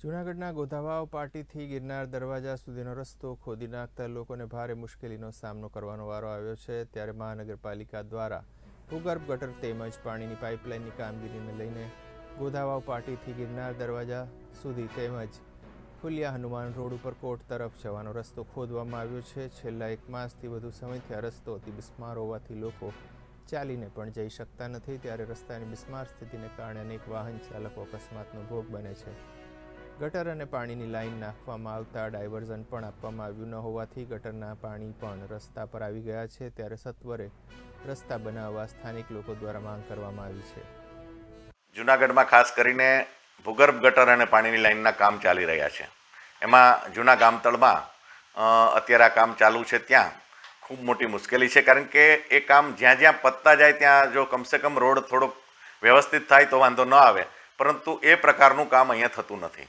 જૂનાગઢના ગોધાવાવ પાટીથી ગિરનાર દરવાજા સુધીનો રસ્તો ખોદી નાખતા લોકોને ભારે મુશ્કેલીનો સામનો કરવાનો વારો આવ્યો છે, ત્યારે મહાનગરપાલિકા દ્વારા ભૂગર્ભ ગટર તેમજ પાણીની પાઇપલાઇનની કામગીરીને લઈને ગોધાવાવ પાટીથી ગિરનાર દરવાજા સુધી તેમજ ફુલિયા હનુમાન રોડ ઉપર કોર્ટ તરફ જવાનો રસ્તો ખોદવામાં આવ્યો છે. છેલ્લા એક માસથી વધુ સમયથી આ રસ્તો અતિ બિસ્માર હોવાથી લોકો ચાલીને પણ જઈ શકતા નથી. ત્યારે રસ્તાની બિસ્માર સ્થિતિને કારણે અનેક વાહન ચાલકો અકસ્માતનો ભોગ બને છે. ગટર અને પાણીની લાઇન નાખવામાં આવતા ડાયવર્ઝન પણ આપવામાં આવ્યું ન હોવાથી ગટરના પાણી પણ રસ્તા પર આવી ગયા છે, ત્યારે સત્વરે રસ્તા બનાવવા સ્થાનિક લોકો દ્વારા માંગ કરવામાં આવી છે. જુનાગઢમાં ખાસ કરીને ભૂગર્ભ ગટર અને પાણીની લાઇનના કામ ચાલી રહ્યા છે. એમાં જૂના ગામતળમાં અત્યારે આ કામ ચાલુ છે ત્યાં ખૂબ મોટી મુશ્કેલી છે, કારણ કે એ કામ જ્યાં જ્યાં પતતા જાય ત્યાં જો કમસે કમ રોડ થોડોક વ્યવસ્થિત થાય તો વાંધો ન આવે, પરંતુ એ પ્રકારનું કામ અહીંયા થતું નથી.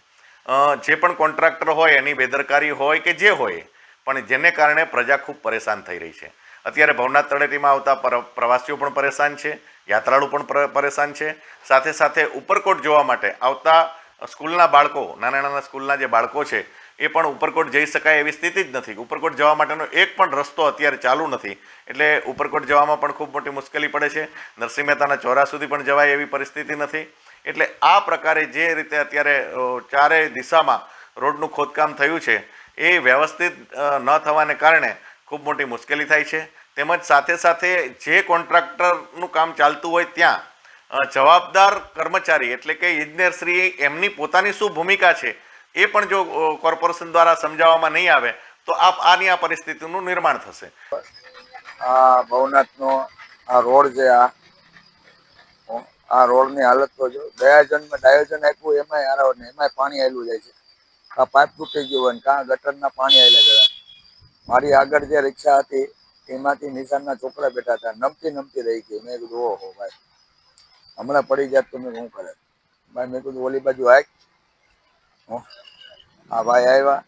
જે પણ કોન્ટ્રાક્ટર હોય, એની બેદરકારી હોય કે જે હોય, પણ જેને કારણે પ્રજા ખૂબ પરેશાન થઈ રહી છે. અત્યારે ભવનાથ તળેટીમાં આવતા પ્રવાસીઓ પણ પરેશાન છે, યાત્રાળુ પણ પરેશાન છે. સાથે સાથે ઉપરકોટ જોવા માટે આવતા સ્કૂલના બાળકો, નાના નાના સ્કૂલના જે બાળકો છે, એ પણ ઉપરકોટ જઈ શકાય એવી સ્થિતિ જ નથી. ઉપરકોટ જવા માટેનો એક પણ રસ્તો અત્યારે ચાલુ નથી. એટલે ઉપરકોટ જવામાં પણ ખૂબ મોટી મુશ્કેલી પડે છે. નરસિંહ મહેતાના ચોરા સુધી પણ જવાય એવી પરિસ્થિતિ નથી. એટલે આ પ્રકારે જે રીતે અત્યારે ચારેય દિશામાં રોડનું ખોદકામ થયું છે, એ વ્યવસ્થિત ન થવાને કારણે ખૂબ મોટી મુશ્કેલી થાય છે. તેમજ સાથે સાથે જે કોન્ટ્રાક્ટરનું કામ ચાલતું હોય ત્યાં જવાબદાર કર્મચારી એટલે કે ઇજનેરશ્રી એમની પોતાની શું ભૂમિકા છે, એ પણ જો કોર્પોરેશન દ્વારા સમજાવવામાં નહીં આવે, તો આપ આની આ પરિસ્થિતિનું નિર્માણ થશે. આ ભવનાથનો આ રોડ છે આ આ રોડની હાલત તો જો દયાજનમાં ડાયોજન આપ્યું, એમાંય હારાવ ને એમાંય પાણી આવેલું જાય છે. આ પાઇપ તૂટી ગયું હોય કાં ગટરના પાણી આવેલા ગયા મારી આગળ જે રિક્ષા હતી, એમાંથી નિશાનના છોકરા બેઠા હતા. નમતી નમતી રહી ગઈ. મેં કીધું, ઓહો ભાઈ, હમણાં પડી જાત તો મેં શું કરે? ભાઈ, મેં કીધું, ઓલી બાજુ આય. આ ભાઈ આવ્યા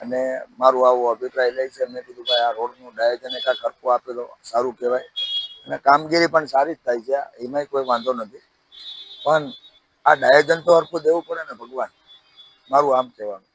અને મારું આવો અભિપ્રાય લે છે. મેં કીધું, ભાઈ, આ રોડનું ડાયોજન કાંઈક હરખું આપેલો, સારું કહેવાય. અને કામગીરી પણ સારી જ થાય છે, એમાંય કોઈ વાંધો નથી. પણ આ ડાયજન તો અર્પું દેવું પડે ને ભગવાન. મારું આમ કહેવાનું.